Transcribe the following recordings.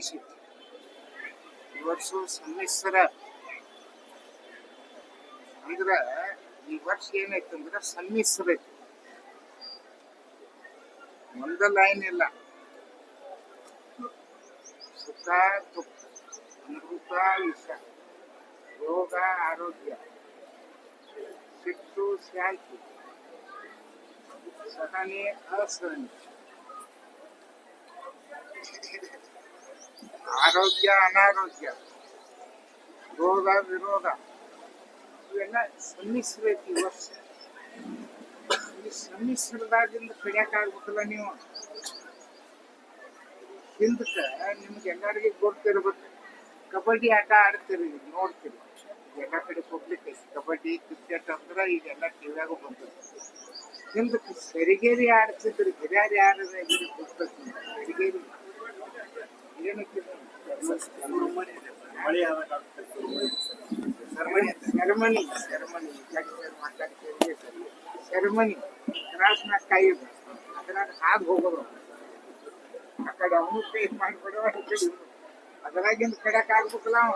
ಈ ವರ್ಷ ಸಮ್ಮಿಶ್ರ. ಅಂದ್ರ ಈ ವರ್ಷ ಏನಾಯ್ತಂದ್ರ ಸಮ್ಮಿಶ್ರ ಐತಿ ಒಂದ ಲೈನ್ ಇಲ್ಲ. ಸುಖ, ದುಃಖ, ಅಮೃತ, ವಿಷ, ರೋಗ, ಆರೋಗ್ಯ ಸಿಟ್ಟು ಶಾಂತಿ, ಸಹನೆ, ಅಸಹನೆ. ಆರೋಗ್ಯ ಅನಾರೋಗ್ಯ. ರೋಗ, ವಿರೋಧ. ಇವೆಲ್ಲ ಐತಿ ಈ ವರ್ಷ. ಈ ಸಮ್ಮಿಶ್ರದಾಗಿಂದ ಕಡಿಯಾಕ ಆಗ್ಬೇಕಲ್ಲ ನೀವು. ಹಿಂದಕ್ಕೆ ನಿಮ್ಗೆ ಎಲ್ಲರಿಗೂ ಗೊತ್ತಿರ್ಬೇಕು. ಕಬಡ್ಡಿ ಆಟ ಆಡ್ತೀರಿ, ನೋಡ್ತೀರಿ. ಎಲ್ಲ ಕಡೆ ಐತಿ. ಕಬಡ್ಡಿ ಕ್ರಿಕೆಟ್ ಅಂದ್ರ ಈಗೆಲ್ಲ ಟಿವ್ಯಾಗ ಬಂದದ. ಹಿಂದಕ್ಕೆ ಸರಿಗೇರಿ ಆಡ್ತಿದ್ರು ಹಿರಿಯರು ಯಾರು ಗೊತ್ತೈತಿ. ಸರಿಗೇರಿ. ಮಳೆ ಆದ ಸೆರೆಮನಿ ಸೆರೆಮನಿ ಸೆರೆಮನಿ ಕ್ರಾಸ್ನ ಕಾಯೋದು. ಅದ್ರಾಗ ಹಾಗೆ ಹೋಗೋದು ಆ ಕಡೆ ಅವನು ಕೈ ಮಾಡಿಬಿಡೋ. ಅದ್ರಾಗಿಂದ ಕಡೆಕ್ ಆಗ್ಬೇಕಲ್ಲ ಅವ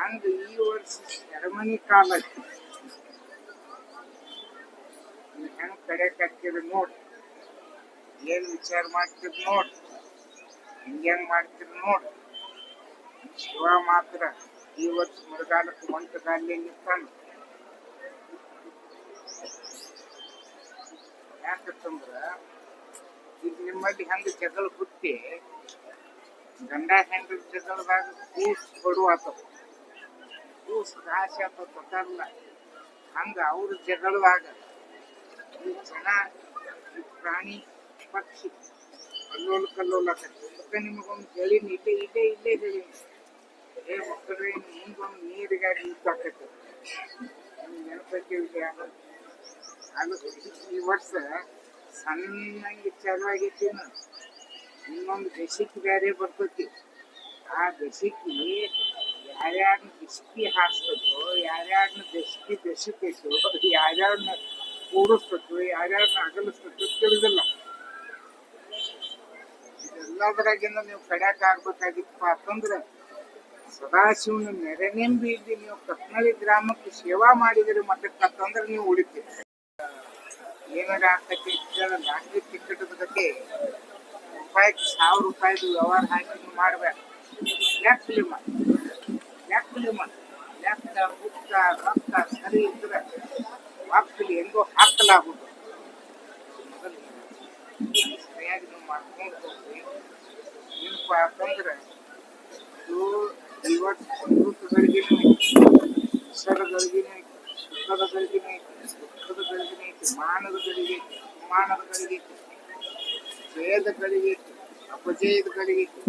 ಹಂಗೆ ಈ ವರ್ಷ ಸೆರೆಮನಿ ಕಾಲ. ಹೆಂಗೆ ಹೆಂಗ್ ಕಡೆಕ್ ಹಾಕಿರಿ ನೋಡಿ. ಏನ್ ವಿಚಾರ ಮಾಡ್ತೀರಿ ನೋಡಿ. ಹಿಂಗ್ಯಾಂಗ್ ಮಾಡ್ತೀರಿ ನೋಡ್. ಶಿವ ಮಾತ್ರ ಈ ವರ್ಷ ಮಂತ್ರದಲ್ಲಿ ಮಂಟಗಾಲಿ ನಿಂತಾನ ಯಾಕಂತಂದ್ರ ಈಗ ನಿಮ್ಮಲ್ಲಿ ಹಂಗ ಜಗಳ ಹುಟ್ಟಿ, ಗಂಡ ಹೆಂಡ ಜಗಳದಾಗ ಕೂಸ್ ಬಡುವಾತವ ಕೂಸ್ ರಾಶಿ ಆತವ ಗೊತ್ತಲ್ಲ. ಹಂಗ ಅವ್ರ ಜಗಳದಾಗ ಈ ಜನ, ಈ ಪ್ರಾಣಿ, ಪಕ್ಷಿ, ಕಲ್ಲೋಲ ಕಲ್ಲೋಲ ಅದಕ್ಕೆ ನಿಮಗೊಂದು ಹೇಳಿನಿ. ಇಲ್ಲೇ ಇಲ್ಲೇ ಇಲ್ಲೇ ಹೇಳಿನಿ. ಏ ಮಕ್ಕಳೇ ಮುಂದೊಂದು ನೀರಿಗಾಗಿ ಆಕೈತೆ ನಿಮ್ಗೆ ನೆನಪೈತಿ ವಿಷಯ ಅದು ಈ ವರ್ಷ ಸಣ್ಣಂಗೆ ಚಾಲುವಾಗೈತಿ ಇನ್ನು. ಇನ್ನೊಂದು ಬೆಸಿಕ್ ಬೇರೆ ಬರ್ತೈತಿ. ಆ ಬೆಸಿಕಿ ಯಾರ್ಯಾರನ್ನ ಬೆಸಿಕಿ ಹಾಕ್ಸ್ತದೋ ಯಾರ್ಯಾರನ್ನ ಬೆಸಿಕಿ ಬೆಸಿತೈತೋ ಯಾರ್ಯಾರನ್ನ ಕೂಡಿಸ್ಬೇಕು ಯಾರ್ಯಾರನ್ನ ಅಗಲಿಸ್ಬೇಕು ತಿಳಿದಿಲ್ಲ. ಇದೆಲ್ಲದರಾಗಿಂದ ನೀವು ಕಡ್ಯಾಕ ಆಗ್ಬೇಕಾಗಿತ್ತಪ್ಪ ಅಂತಂದ್ರೆ ಸದಾಶಿವನ ನೆರೆನೆಂಬಿ ಇಲ್ಲಿ ನೀವು ಕತ್ನಳ್ಳಿ ಗ್ರಾಮಕ್ಕೆ ಸೇವಾ ಮಾಡಿದರೆ ಮತ್ತೆ ಅಂತಂದ್ರೆ ನೀವು ಉಳಿತೀರಿ. ಏನಾರ ಆಗ್ತೈತಿ ಲಾಟ್ರಿ ಟಿಕೆಟ್ ಬಗ್ಗೆ ರೂಪಾಯಿಗೆ ಸಾವಿರ ರೂಪಾಯಿದು ವ್ಯವಹಾರ ಹಾಕಿ ನೀವು ಮಾಡ್ಬೇಕು ಲೆಕ್ಕಲಿ ಮಾಡಿ ಲೆಕ್ಕಲಿ ಲೆಕ್ಕ ಬುಕ್ಕ ರೊಕ್ಕ ಸರಿ ಇದ್ರೆ ವಾಪಸ್ಲಿ ಹೆಂಗೋ ಹಾಕಲಾಗುದು ಸರಿಯಾಗಿ ನೀವು ಮಾಡ್ಕೊಂಡು ಹೋಗ್ರಿ. ಏನಪ್ಪ ಅಂತಂದ್ರೆ ಇದು ಇವತ್ತು ಅಮೃತಗಳಿಗೇನು ವಿಸರಗಳಿಗೇನು ಸುಖದ ಗಳಿಗೆನೇ ದುಃಖದ ಗಳಿಗೆನೇ ಐತಿ ಮಾನದ ಗಳಿಗೆ ಐತಿ ಅಪಮಾನದ ಗಳಿಗೆ ಜಯದ ಗಳಿಗೆ ಅಪಜಯದ ಗಳಿಗೆ ಐತಿ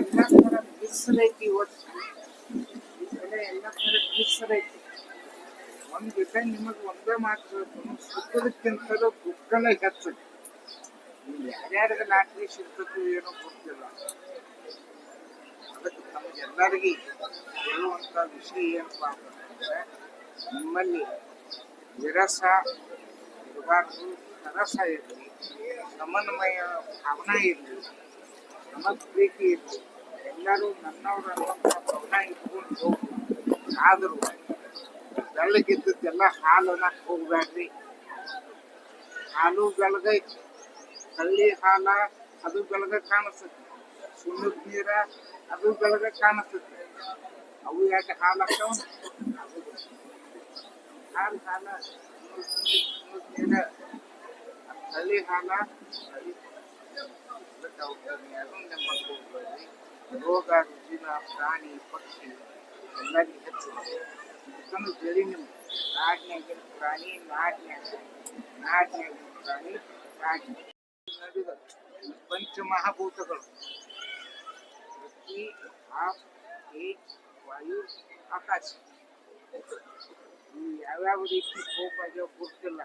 ಎಲ್ಲ ಥರ ಮಿಶ್ರ ಇವತ್ತು. ಸಲ ಎಲ್ಲ ಥರ ಐತಿ ಒಂದ್ ನಿಮಗೆ ಒಂದೇ ಮಾತು ಸುಖದಕ್ಕಿಂತಲೂ ದುಃಖನೇ ಹೆಚ್ಚು. ಯಾರ್ಯಾರಿಗೆ ಲಾಟ್ರಿ ಸಿಗ್ತದೋ ಏನೋ ಗೊತ್ತಿಲ್ಲ. ಅದಕ್ಕೆ ಹೇಳುವಂಥ ವಿಷಯ ಏನಪ್ಪ ಅಂತಂದ್ರೆ, ನಿಮ್ಮಲ್ಲಿ ವಿರಸ ಇರಬಾರ್ದು ಸರಸ ಇರಲಿ, ಸಮನ್ವಯ, ಭಾವನೆ ಇರಲಿ ಸಮಸ್ಪ್ರೀತಿ ಪ್ರೀತಿ ಇರಲಿ, ಎಲ್ಲರೂ ನನ್ನವರ ಭಾವನಾ ಇಟ್ಕೊಂಡು ಹೋಗಿ ಆದರೂ ಬೆಳಗಿದ್ದಕ್ಕೆಲ್ಲ ಹಾಲು ಅನ್ನಕ್ಕೆ ಹೋಗ್ಬೇಡ್ರಿ ಹಾಲು ಬೆಳಗೈತಿ ಹಳ್ಳಿ ಹಾಲ, ಅದು ಬೆಳಗ ಕಾಣಿಸುತ್ತೆ ಸುಣ್ಣದ ನೀರ ಅದು ಬೆಳಗ ಕಾಣಿಸ್ತೈತಿ ಅವು ಯಾಕೆ ಹಾಲು ಹಾಕ್ತಾವ ಹಾಲು ಹಾಲ ಸುಣ್ಣದ್ ನೀರ್, ಸುಣ್ಣದ್ ನೀರ ಅದ್ ಹಳ್ಳಿ ಹಾಲ ಹಳ್ಳಿ ಅದಕ್ಕೆ ಅವಕ್ಕೆ ಯಾರು ನಂಬಕ್ ಹೋಗ್ಬೇಡ್ರಿ ರೋಗ ರುಜಿನ ಪ್ರಾಣಿ ಪಕ್ಷಿ ಎಲ್ಲರಿಗೂ ಹೆಚ್ಚಿದೆ ಯಾಕಂದ್ರೆ ಬೆಳಿ ನಿಮ್ಗೆ ನಾಡಿನಾಗಿನ ಪ್ರಾಣಿ ನಾಡಿನಾಗ ನಾಡಿನಾಗಿನ ಪ್ರಾಣಿ ನಾಡಿ ನಡೆದ ಪಂಚಮಹಾಭೂತಗಳು ಪೃಥ್ವಿ ಆಪ್ ತೇಜ್ ವಾಯು ಆಕಾಶ ಇವು ಯಾವ್ಯಾವ ರೀತಿ ಕೋಪ ಆಗ್ಯಾವ ಗೊತ್ತಿಲ್ಲ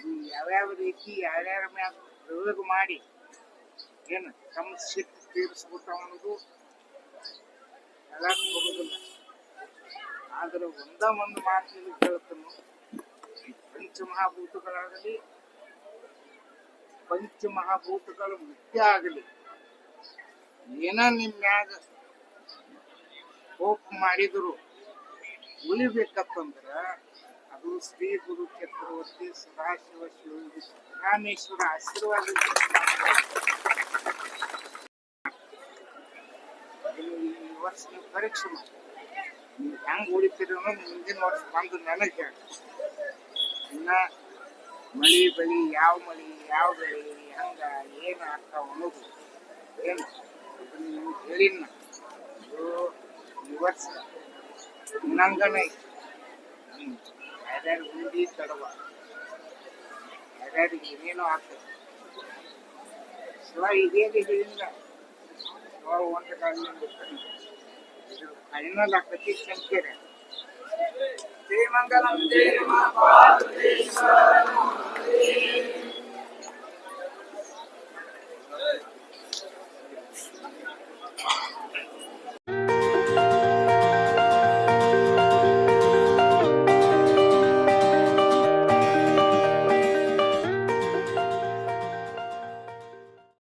ಇವು ಯಾವ್ಯಾವ ರೀತಿ ಯಾರ್ಯಾರ ಮ್ಯಾಗ ಪ್ರಯೋಗ ಮಾಡಿ ಏನು ತಮ್ಮ ಸಿಟ್ಟು ತೀರಿಸ್ಬಿಟ್ಟಾವ ಅನ್ನೋದು ಎಲ್ಲರೂ ಬರೋದಿಲ್ಲ ಆದ್ರೆ ಒಂದ ಒಂದು ಮಾತು ನಿಮಗೆ ಹೇಳ್ತಾನು ಈ ಪಂಚಮಹಾಭೂತಗಳಾಗಲಿ, ಪಂಚಮಹಾಭೂತಗಳು ಮುಖ್ಯ ಆಗಲಿ. ಏನ ನಿಮ್ ಮ್ಯಾಗ ಹೋಪ್ ಮಾಡಿದ್ರು ಉಳಿಬೇಕಪ್ಪಂದ್ರ ಅದು ಶ್ರೀ ಗುರು ಚಕ್ರವರ್ತಿ ಸದಾಶಿವ ಶಿವ ರಾಮೇಶ್ವರ ಆಶೀರ್ವಾದ ಈ ವರ್ಷ ನೀವು ಪರೀಕ್ಷೆ ಮಾಡಿ. ಹೆಂಗ್ ಉಳಿತೀರಿ ಅನ್ನೋದು ಮುಂದಿನ ವರ್ಷ ಬಂದು ನನಗೆ ಹೇಳಿ. ಇನ್ನ ಮಳಿ ಬೆಳಿ, ಯಾವ ಮಳಿ, ಯಾವ ಬೆಳಿ, ಹೆಂಗ, ಏನ್ ಆಗ್ತಾವ ಅನ್ನೋದು ಏನು? ಅದನ್ನ ನಿಮ್ಗೆ ಹೇಳಿನ ಇದು ಈ ವರ್ಷ ನಂಗನ ಐತಿ ಹ್ಮ್ ಯಾರ್ಯಾರು ಉಂಡಿ ತಡವ ಯಾರ್ಯಾರಿಗೆ ಏನೇನೋ ಆಗ್ತದೆ ಶಿವ ಇದೇನು ಹೇಳಿಲ್ಲ ಶಿವ ಒಂದು ಕಾಲಿನಿಂದ ಇದು ಫೈನಲ್ ಆಕತಿ ಶಂಕರ ಜಯ ಮಂಗಲಂ ಜಯ